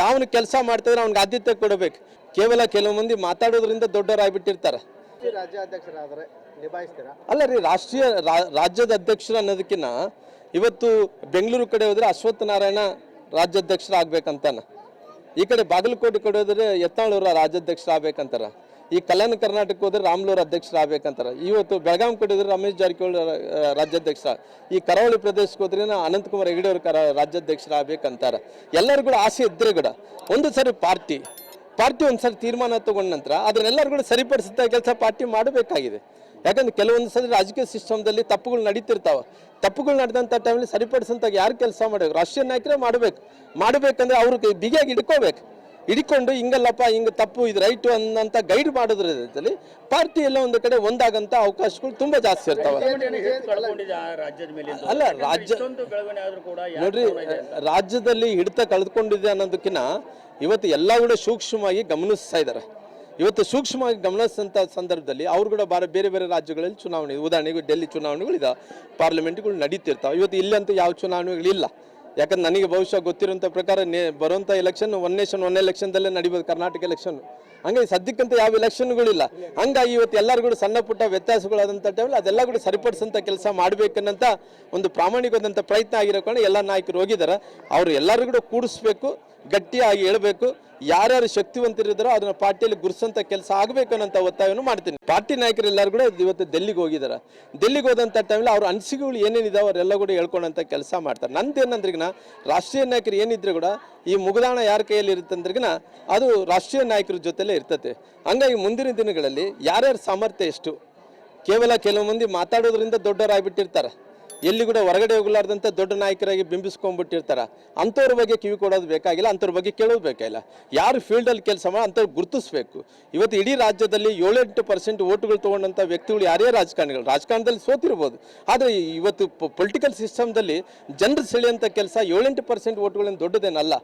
ಯಾವನು ಕೆಲಸ ಮಾಡ್ತಿದ್ರೆ ಅವ್ನಿಗೆ ಆದ್ಯತೆ ಕೊಡಬೇಕು. ಕೇವಲ ಕೆಲವು ಮಂದಿ ಮಾತಾಡೋದ್ರಿಂದ ದೊಡ್ಡವರಾಗ್ಬಿಟ್ಟಿರ್ತಾರೆ ರಾಜ್ಯಾಧ್ಯಕ್ಷರಾದರೆ ನಿಭಾಯಿಸ್ತೀರಾ? ಅಲ್ಲ ರೀ ರಾಷ್ಟ್ರೀಯ ರಾಜ್ಯದ ಅಧ್ಯಕ್ಷರು ಅನ್ನೋದಕ್ಕಿಂತ ಇವತ್ತು ಬೆಂಗಳೂರು ಕಡೆ ಹೋದ್ರೆ ಅಶ್ವತ್ಥ ನಾರಾಯಣ ರಾಜ್ಯಾಧ್ಯಕ್ಷರಾಗ್ಬೇಕಂತಾನ. ಈ ಕಡೆ ಬಾಗಲಕೋಟೆ ಕಡೆ ಹೋದ್ರೆ ಯತ್ನಾಳವ್ರ ರಾಜ್ಯಾಧ್ಯಕ್ಷರಾಗ್ಬೇಕಂತಾರ. ಈ ಕಲ್ಯಾಣ ಕರ್ನಾಟಕ ಹೋದ್ರೆ ರಾಮ್ಲೂರ್ ಅಧ್ಯಕ್ಷರಾಗಬೇಕಂತಾರೆ. ಇವತ್ತು ಬೆಳಗಾಂ ಕೊಟ್ಟಿದ್ರೆ ರಮೇಶ್ ಜಾರಕಿಹೊಳಿ ರಾಜ್ಯಾಧ್ಯಕ್ಷ. ಈ ಕರಾವಳಿ ಪ್ರದೇಶಕ್ಕೆ ಹೋದ್ರೆ ಅನಂತಕುಮಾರ್ ಹೆಗಡೆ ಅವರು ಕರ, ರಾಜ್ಯಾಧ್ಯಕ್ಷರಾಗಬೇಕಂತಾರೆ. ಎಲ್ಲರೂ ಕೂಡ ಆಸೆ ಇದ್ರೆ ಕೂಡ ಒಂದು ಸರಿ ಪಾರ್ಟಿ ಪಾರ್ಟಿ ಒಂದ್ಸರಿ ತೀರ್ಮಾನ ತಗೊಂಡ ನಂತರ ಅದನ್ನೆಲ್ಲರೂ ಕೂಡ ಸರಿಪಡಿಸಿದ ಕೆಲಸ ಪಾರ್ಟಿ ಮಾಡಬೇಕಾಗಿದೆ. ಯಾಕಂದ್ರೆ ಕೆಲವೊಂದು ಸರಿ ರಾಜಕೀಯ ಸಿಸ್ಟಮ್ದಲ್ಲಿ ತಪ್ಪುಗಳು ನಡೀತಿರ್ತಾವ. ತಪ್ಪುಗಳು ನಡೆದಂಥ ಟೈಮಲ್ಲಿ ಸರಿಪಡಿಸಂತ ಯಾರು ಕೆಲಸ ಮಾಡಬೇಕು? ರಾಷ್ಟ್ರೀಯ ನಾಯಕರೇ ಮಾಡಬೇಕು. ಮಾಡಬೇಕಂದ್ರೆ ಅವ್ರಿಗೆ ಬಿಗಿಯಾಗಿ ಹಿಡ್ಕೋಬೇಕು. ಹಿಡ್ಕೊಂಡು ಹಿಂಗಲ್ಲಪ್ಪ ಹಿಂಗೆ ತಪ್ಪು ಇದು ರೈಟು ಅನ್ನಂತ ಗೈಡ್ ಮಾಡೋದ್ರಲ್ಲಿ ಪಾರ್ಟಿ ಎಲ್ಲ ಒಂದು ಕಡೆ ಒಂದಾಗಂತ ಅವಕಾಶಗಳು ತುಂಬಾ ಜಾಸ್ತಿ ಇರ್ತಾವೆ. ಅಲ್ಲ ರಾಜ್ಯ ನೋಡ್ರಿ ರಾಜ್ಯದಲ್ಲಿ ಹಿಡಿತ ಕಳೆದುಕೊಂಡಿದೆ ಅನ್ನೋದಕ್ಕಿಂತ ಇವತ್ತು ಎಲ್ಲ ಕೂಡ ಸೂಕ್ಷ್ಮವಾಗಿ ಗಮನಿಸ್ತಾ ಇದ್ದಾರೆ ಇವತ್ತು ಸೂಕ್ಷ್ಮವಾಗಿ ಗಮನಿಸಿದಂಥ ಸಂದರ್ಭದಲ್ಲಿ ಅವ್ರು ಕೂಡ ಬಾರ ಬೇರೆ ಬೇರೆ ರಾಜ್ಯಗಳಲ್ಲಿ ಚುನಾವಣೆ ಉದಾಹರಣೆಗೆ ಡೆಲ್ಲಿ ಚುನಾವಣೆಗಳಿದೆ ಪಾರ್ಲಿಮೆಂಟ್ಗಳು ನಡೀತಿರ್ತಾವೆ. ಇವತ್ತು ಇಲ್ಲಂತೂ ಯಾವ ಚುನಾವಣೆಗಳಿಲ್ಲ ಯಾಕಂದ್ರೆ ನನಗೆ ಬಹುಶಃ ಗೊತ್ತಿರೋಂಥ ಪ್ರಕಾರ ನೇ ಬರುವಂಥ ಎಲೆಕ್ಷನ್ ಒನ್ ನೇಷನ್ ಒನ್ ಎಲೆಕ್ಷನ್ದಲ್ಲೇ ನಡಿಬೋದು ಕರ್ನಾಟಕ ಎಲೆಕ್ಷನ್ ಹಂಗೆ ಸದ್ಯಕ್ಕಂತ ಯಾವ ಎಲೆಕ್ಷನ್ಗಳಿಲ್ಲ ಹಂಗಾಗಿ ಇವತ್ತು ಎಲ್ಲರೂ ಕೂಡ ಸಣ್ಣ ಪುಟ್ಟ ವ್ಯತ್ಯಾಸಗಳಾದಂಥ ಟೈಮಲ್ಲಿ ಅದೆಲ್ಲ ಕೂಡ ಸರಿಪಡಿಸಂತ ಕೆಲಸ ಮಾಡಬೇಕನ್ನಂತ ಒಂದು ಪ್ರಾಮಾಣಿಕವಾದಂಥ ಪ್ರಯತ್ನ ಆಗಿರೋ ಕಾರಣ ಎಲ್ಲ ನಾಯಕರು ಹೋಗಿದ್ದಾರೆ. ಅವರು ಎಲ್ಲರೂ ಕೂಡ ಕೂಡಿಸ್ಬೇಕು, ಗಟ್ಟಿಯಾಗಿ ಹೇಳ್ಬೇಕು. ಯಾರ್ಯಾರು ಶಕ್ತಿವಂತರಿದ್ದಾರೋ ಅದನ್ನ ಪಾರ್ಟಿಯಲ್ಲಿ ಗುರುಸಂತ ಕೆಲಸ ಆಗಬೇಕು ಅನ್ನೋಂಥ ಒತ್ತಾಯವನ್ನು ಮಾಡ್ತೀನಿ. ಪಾರ್ಟಿ ನಾಯಕರು ಎಲ್ಲರೂ ಕೂಡ ಇವತ್ತು ಡೆಲ್ಲಿಗೆ ಹೋಗಿದ್ದಾರೆ. ಡೆಲ್ಲಿಗೆ ಹೋದಂಥ ಟೈಮಲ್ಲಿ ಅವ್ರ ಅನಿಸಿಕೆಗಳು ಏನೇನಿದಾವೆ ಅವರೆಲ್ಲ ಕೂಡ ಹೇಳ್ಕೊಳ್ಳೋಂಥ ಕೆಲಸ ಮಾಡ್ತಾರೆ. ನಂದು ಏನಂದ್ರಿಗಿನ, ರಾಷ್ಟ್ರೀಯ ನಾಯಕರು ಏನಿದ್ರು ಕೂಡ ಈ ಮುಗದಾಣ ಯಾರ ಕೈಯಲ್ಲಿ ಇರುತ್ತೆ ಅಂದ್ರಿಗಿನ, ಅದು ರಾಷ್ಟ್ರೀಯ ನಾಯಕರ ಜೊತೆಲೇ ಇರ್ತತೆ. ಹಂಗಾಗಿ ಮುಂದಿನ ದಿನಗಳಲ್ಲಿ ಯಾರ್ಯಾರ ಸಾಮರ್ಥ್ಯ ಎಷ್ಟು, ಕೇವಲ ಕೆಲವು ಮಂದಿ ಮಾತಾಡೋದ್ರಿಂದ ದೊಡ್ಡವರಾಗ್ಬಿಟ್ಟಿರ್ತಾರೆ. ಎಲ್ಲಿ ಕೂಡ ಹೊರಗಡೆ ಹೋಗ್ಲಾರ್ದಂತ ದೊಡ್ಡ ನಾಯಕರಾಗಿ ಬಿಂಬಿಸ್ಕೊಂಡ್ಬಿಟ್ಟಿರ್ತಾರೆ. ಅಂಥವ್ರ ಬಗ್ಗೆ ಕಿವಿ ಕೊಡೋದು ಬೇಕಾಗಿಲ್ಲ, ಅಂಥವ್ರ ಬಗ್ಗೆ ಕೇಳೋದು ಬೇಕಾಗಿಲ್ಲ. ಯಾರು ಫೀಲ್ಡಲ್ಲಿ ಕೆಲಸ ಮಾಡೋ ಅಂಥವ್ರು ಗುರುತಿಸ್ಬೇಕು. ಇವತ್ತು ಇಡೀ ರಾಜ್ಯದಲ್ಲಿ ಏಳೆಂಟು ಪರ್ಸೆಂಟ್ ಓಟುಗಳು ತೊಗೊಂಡಂಥ ವ್ಯಕ್ತಿಗಳು ಯಾರೇ ರಾಜಕಾರಣಿಗಳು, ರಾಜಕಾರಣದಲ್ಲಿ ಸೋತಿರ್ಬೋದು. ಆದರೆ ಇವತ್ತು ಪೊಲಿಟಿಕಲ್ ಸಿಸ್ಟಮ್ದಲ್ಲಿ ಜನರು ಸೆಳೆಯುವಂಥ ಕೆಲಸ ಏಳೆಂಟು ಪರ್ಸೆಂಟ್ ಓಟುಗಳೇನು ದೊಡ್ಡದೇನಲ್ಲ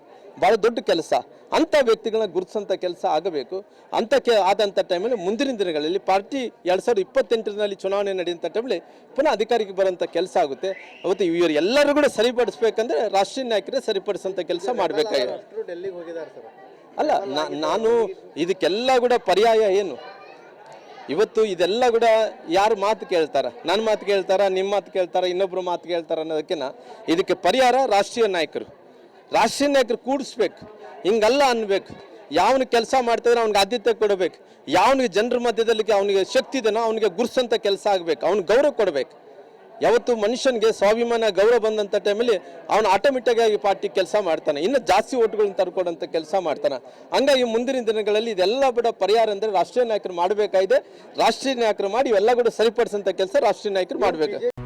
ಭಾಳ ದೊಡ್ಡ ಕೆಲಸ. ಅಂಥ ವ್ಯಕ್ತಿಗಳನ್ನ ಗುರುತಿಸೋಂಥ ಕೆಲಸ ಆಗಬೇಕು. ಅಂಥ ಕೆ, ಆದಂಥ ಟೈಮಲ್ಲಿ ಮುಂದಿನ ದಿನಗಳಲ್ಲಿ ಪಾರ್ಟಿ ಎರಡು ಸಾವಿರದ ಇಪ್ಪತ್ತೆಂಟರಲ್ಲಿ ಚುನಾವಣೆ ನಡೆಯುವಂಥ ಟೈಮಲ್ಲಿ ಪುನಃ ಅಧಿಕಾರಕ್ಕೆ ಬರೋಂಥ ಕೆಲಸ ಆಗುತ್ತೆ. ಅವತ್ತು ಇವರು ಎಲ್ಲರೂ ಕೂಡ ಸರಿಪಡಿಸ್ಬೇಕಂದ್ರೆ ರಾಷ್ಟ್ರೀಯ ನಾಯಕರೇ ಸರಿಪಡಿಸೋಂಥ ಕೆಲಸ ಮಾಡಬೇಕಾಗಿದೆ. ಅಲ್ಲ ನಾನು ಇದಕ್ಕೆಲ್ಲ ಕೂಡ ಪರ್ಯಾಯ ಏನು? ಇವತ್ತು ಇದೆಲ್ಲ ಕೂಡ ಯಾರು ಮಾತು ಕೇಳ್ತಾರ? ನನ್ನ ಮಾತು ಕೇಳ್ತಾರ ನಿಮ್ಮ ಮಾತು ಕೇಳ್ತಾರ ಇನ್ನೊಬ್ಬರು ಮಾತು ಕೇಳ್ತಾರ ಅನ್ನೋದಕ್ಕಿನ್ನ ಇದಕ್ಕೆ ಪರಿಹಾರ ರಾಷ್ಟ್ರೀಯ ನಾಯಕರು. ರಾಷ್ಟ್ರೀಯ ನಾಯಕರು ಕೂಡಿಸ್ಬೇಕು. ಹಿಂಗಲ್ಲ ಅನ್ಬೇಕು. ಯಾವನು ಕೆಲಸ ಮಾಡ್ತಿದ್ರೆ ಅವ್ನಿಗೆ ಆದ್ಯತೆ ಕೊಡಬೇಕು. ಯಾವನಿಗೆ ಜನರ ಮಧ್ಯದಲ್ಲಿ ಅವನಿಗೆ ಶಕ್ತಿ ಇದೆನೋ ಅವನಿಗೆ ಗುರ್ಸಂತ ಕೆಲಸ ಆಗಬೇಕು. ಅವ್ನಿಗೆ ಗೌರವ ಕೊಡಬೇಕು. ಯಾವತ್ತು ಮನುಷ್ಯನಿಗೆ ಸ್ವಾಭಿಮಾನ, ಗೌರವ ಬಂದಂಥ ಟೈಮಲ್ಲಿ ಅವನು ಆಟೋಮೆಟಿಕ್ ಆಗಿ ಪಾರ್ಟಿ ಕೆಲಸ ಮಾಡ್ತಾನೆ. ಇನ್ನು ಜಾಸ್ತಿ ಓಟ್ಗಳನ್ನ ತರ್ಕೊಡಂತ ಕೆಲಸ ಮಾಡ್ತಾನೆ. ಹಂಗಾಗಿ ಮುಂದಿನ ದಿನಗಳಲ್ಲಿ ಇದೆಲ್ಲ ಕೂಡ ಪರಿಹಾರ ಅಂದರೆ ರಾಷ್ಟ್ರೀಯ ನಾಯಕರು ಮಾಡಬೇಕಾಗಿದೆ. ರಾಷ್ಟ್ರೀಯ ನಾಯಕರು ಮಾಡಿ ಇವೆಲ್ಲ ಕೂಡ ಸರಿಪಡಿಸಂತ ಕೆಲಸ ರಾಷ್ಟ್ರೀಯ ನಾಯಕರು ಮಾಡಬೇಕು.